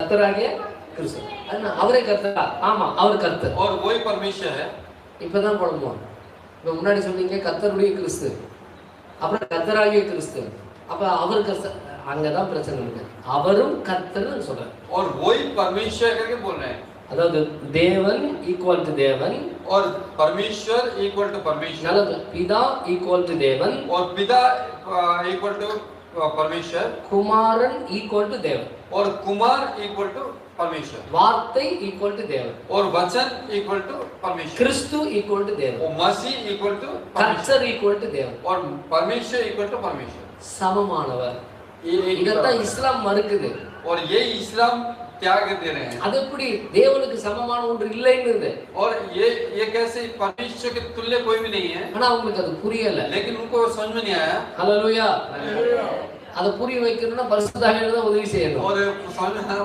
கர்த்தராகிய கிறிஸ்து அதனால அவரே கர்த்தரா ஆமா அவர் கர்த்தர் और वही परमेश्वर है இப்பதான் குழம்புவோம் இப்ப முன்னாடி சொன்னீங்க கர்த்தருடைய கிறிஸ்து அப்புறம் கர்த்தராகிய கிறிஸ்து அப்ப அவர் கர்த்தர் அங்கதான் பிரச்சனை இருக்கு அவரும் கர்த்தர்னு சொல்றாரு और वही परमेश्वर करके बोल रहे हैं அதாவது தேவன் ஈக்குவல் டு தேவன் और परमेश्वर इक्वल टू परमेश्वर நல்லது பிதா ஈக்குவல் டு தேவன் और पिता इक्वल टू परमेश्वर குமாரன் ஈக்குவல் டு தேவன் और कुमार इक्वल टू परमेश्वर வார்த்தை ஈக்குவல் டு தேவன் और वचन इक्वल टू परमेश्वर கிறிஸ்து ஈக்குவல் டு தேவன் और मसीह इक्वल टू परमेश्वर கர்த்தர் ஈக்குவல் டு தேவன் और परमेश्वर इक्वल टू परमेश्वर சமமானவர் ये एक ही இதைத்தான் बराबर है। இஸ்லாம் மறுக்குது और ये इस्लाम त्याग दे रहे हैं அது எப்படி தேவனுக்கு சமமான ஒன்று இல்லைன்னு और ये ये कैसे परमेश्वर के तुल्य कोई भी नहीं है ஆனா அவங்களுக்கு அது புரியல लेकिन उनको समझ में नहीं आया ஹalleluya அதை புரிய வைக்கணும்னா பரிசுத்தாவியானவர் தான் உதவி செய்யணும் और समझ में आया